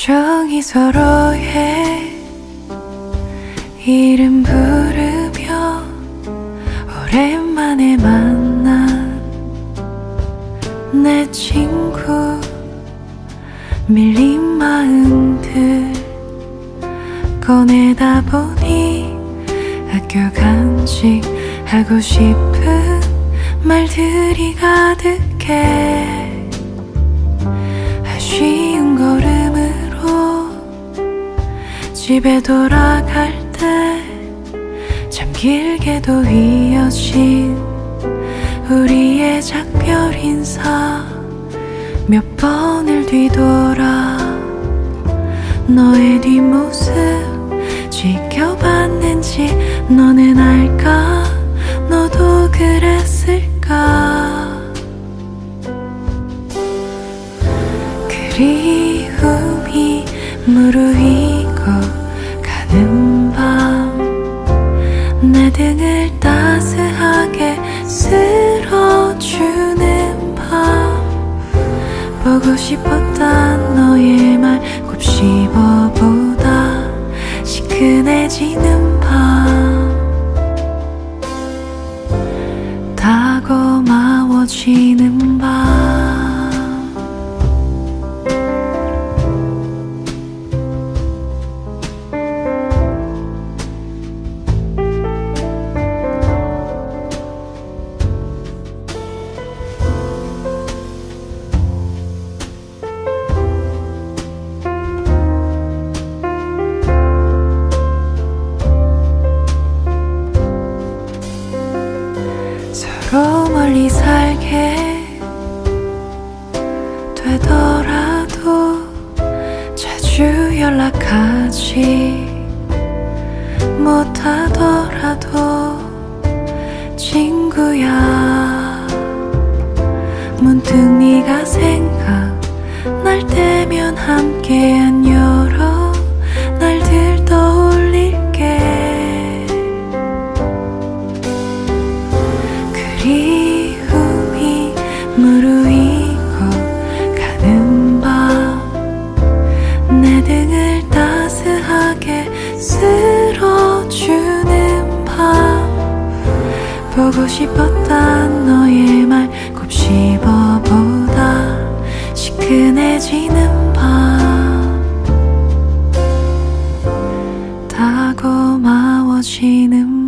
다정히 서로의 이름 부르며 오랜만에 만난 내 친구 밀린 마음들 꺼내다 보니 학교 간직 하고 싶은 말들이 가득해. 아쉬운 집에 돌아갈 때 참 길게도 이어진 우리의 작별 인사. 몇 번을 뒤돌아 너의 뒷모습 지켜봤는지 너는 알까? 너도 그랬을까? 그리움이 무르익어 가는 밤내 등을 따스하게 쓸어주는 밤 보고 싶었던 너의 말 곱씹어보다 시큰해지는 밤 다 고마워지는 밤 하지 못하더라도 친구야. 문득 네가 생각날 때면 함께 쓸어주는 밤 보고 싶었던 너의 말 곱씹어보다 시큰해지는 밤 다 고마워지는